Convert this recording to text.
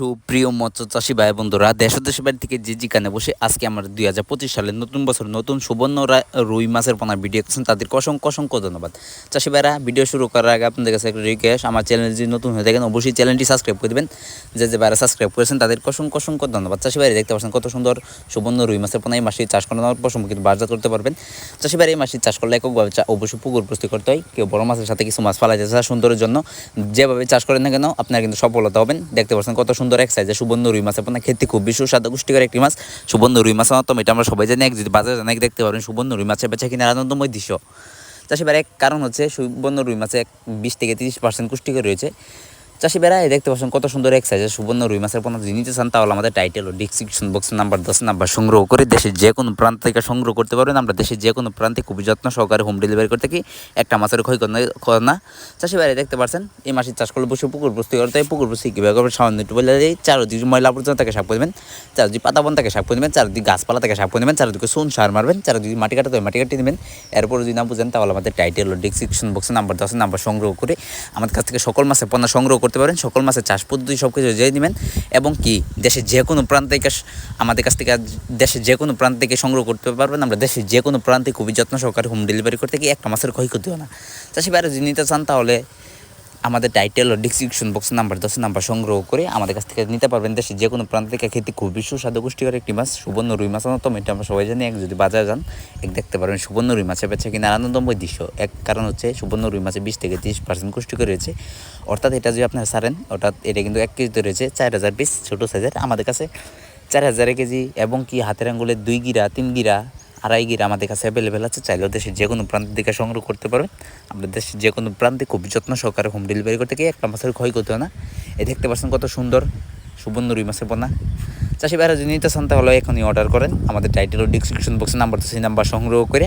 সুপ্রিয় মৎস্য চাষী ভাই বন্ধুরা, দেশ দেশের বাড়ি থেকে যে যেখানে বসে আজকে আমার দুই হাজার পঁচিশ সালের নতুন বছর, নতুন সুবর্ণ রুই মাছের পোনা ভিডিও করছেন তাদেরকে অসংখ্য অসংখ্য ধন্যবাদ। চাষী ভাইরা ভিডিও শুরু করার আগে আপনাদের কাছে একটা রিকোয়েস্ট আমার চ্যানেল যদি নতুন হয়ে থাকেন, অবশ্যই চ্যানেলটি সাবস্ক্রাইব করে দেবেন। যে যে ভাইরা সাবস্ক্রাইব করেছেন, তাদেরকে অসংখ্য অসংখ্য ধন্যবাদ। চাষী ভাইরা, দেখতে পাচ্ছেন কত সুন্দর সুবর্ণ রুই মাছের পোনা, এই মাসে চাষ করানোর পর কিন্তু বাজার করতে পারবেন। চাষী ভাইরা, এই মাসে চাষ করলে এককভাবে অবশ্যই পুকুর প্রস্তুত করতে হয়। কেউ বড় মাছের সাথে কিছু মাছ ফালা যায় সুন্দরের জন্য। যেভাবে চাষ করেন না কেন, আপনারা কিন্তু সফলতা হবেন দেখতে পাচ্ছেন কত সুন্দর এক সাইজে সুবর্ণ রুই মাছ। আপনার খেতে খুব বেশি সুস্বাদু, পুষ্টিকর একটি মাছ। সুবর্ণ রুই মাছ তো এটা আমরা সবাই জানি, এক যদি বাজারে জানাই দেখতে পারেন সুবর্ণ রুই মাছের বেচা কিনা আনন্দময় দৃশ্য। চাষিবার এক কারণ হচ্ছে সুবর্ণ রুই মাছে এক বিশ থেকে তিরিশ পার্সেন্ট পুষ্টিকর রয়েছে। চাষিবেরা এই দেখতে পাচ্ছেন কত সুন্দর এক সাইজে সুবর্ণ রুই মাছের পণ্য যদি নিতে চান তাহলে আমাদের টাইটেল ও ডিসক্রিপশন বক্স নাম্বার দশ নাম্বার সংগ্রহ করে দেশের যে কোনো প্রান্ত থেকে সংগ্রহ করতে পারবেন। আমরা দেশের যে কোনো প্রান্তে খুবই যত্ন সহকারে হোম ডেলিভারি করতে কি একটা মাছের ক্ষয় করে না। চাষিবারে দেখতে পাচ্ছেন, এই মাসে চাষ করলে বসে পুকুর প্রস্তুতি করতে হয়। পুকুর প্রস্তুতি কীভাবে করবেন? সামান্য একটু বলে দিই, চারদিকে ময়লা আবর্জনা তাকে সাপ করে দেবেন চারদিকে পাতা বন থেকে সাপ করে দেবেন চারদিকে গাছপালা তাকে সাপ করে দেবেন চারদিকে সোন সার মারবেন, চারদিকে মাটি কাটাতে মাটি কাটিয়ে দেবেন। এরপর যদি না বুঝেন তাহলে আমাদের টাইটেল ও ডিসক্রিপশন বক্সে নাম্বার দশ নাম্বার সংগ্রহ করে আমাদের কাছ থেকে সকল মাছের পণ্য সংগ্রহ করতে পারেন। সকল মাছের চাষ পদ্ধতি সব কিছু জেনে নেবেন এবং কি, দেশের যে কোনো প্রান্ত থেকে আমাদের কাছ থেকে দেশের যে কোনো প্রান্ত থেকে সংগ্রহ করতে পারবেন। আমরা দেশের যে কোনো প্রান্তে খুবই যত্ন সহকারে হোম ডেলিভারি করতে গিয়ে একটা মাছের ক্ষয়ক্ষতি হয় না। চাষি বাইরে যদি নিতে চান তাহলে আমাদের টাইটেল ও ডিসক্রিপশন বক্স নাম্বার দশ নাম্বার সংগ্রহ করে আমাদের কাছ থেকে নিতে পারবেন। দেশের যে কোনো প্রান্ত থেকে খেতে খুবই সুস্বাদু, পুষ্টিকর একটি মাছ, সুবর্ণ রুই মাছ অন্যতম। এটা আমরা সবাই জানি, এক যদি বাজারে যান, এক দেখতে পারবেন সুবর্ণ রুই মাছের বেচা কিনা আনন্দময় দৃশ্য। এক কারণ হচ্ছে সুবর্ণ রুই মাছে বিশ থেকে তিরিশ পার্সেন্ট পুষ্টিকর রয়েছে। অর্থাৎ এটা যদি আপনারা সারেন অর্থাৎ এটা কিন্তু এক কেজিতে রয়েছে চার হাজার পিস ছোটো সাইজের আমাদের কাছে চার হাজার কেজি এবং কি হাতের আঙ্গুলের দুই গিরা, তিন গিরা আড়াই গিরা আমাদের কাছে অ্যাভেলেবেল আছে, চাইলেও দেশের যে কোনো প্রান্তের দিকে সংগ্রহ করতে পারবেন আমরা দেশের যে কোনো প্রান্তে খুব যত্ন সহকারে হোম ডেলিভারি করতে গিয়ে একটা মাছের ক্ষয় করতে না। এ দেখতে পাচ্ছেন কত সুন্দর সুবর্ণ রুই মাছের পোনা চাষি বাইরে যদি নিতে চান তাহলে এখনই অর্ডার করেন। আমাদের টাইটেল ও ডিসক্রিপশন বক্সে নাম্বার তো সেই নাম্বার সংগ্রহ করে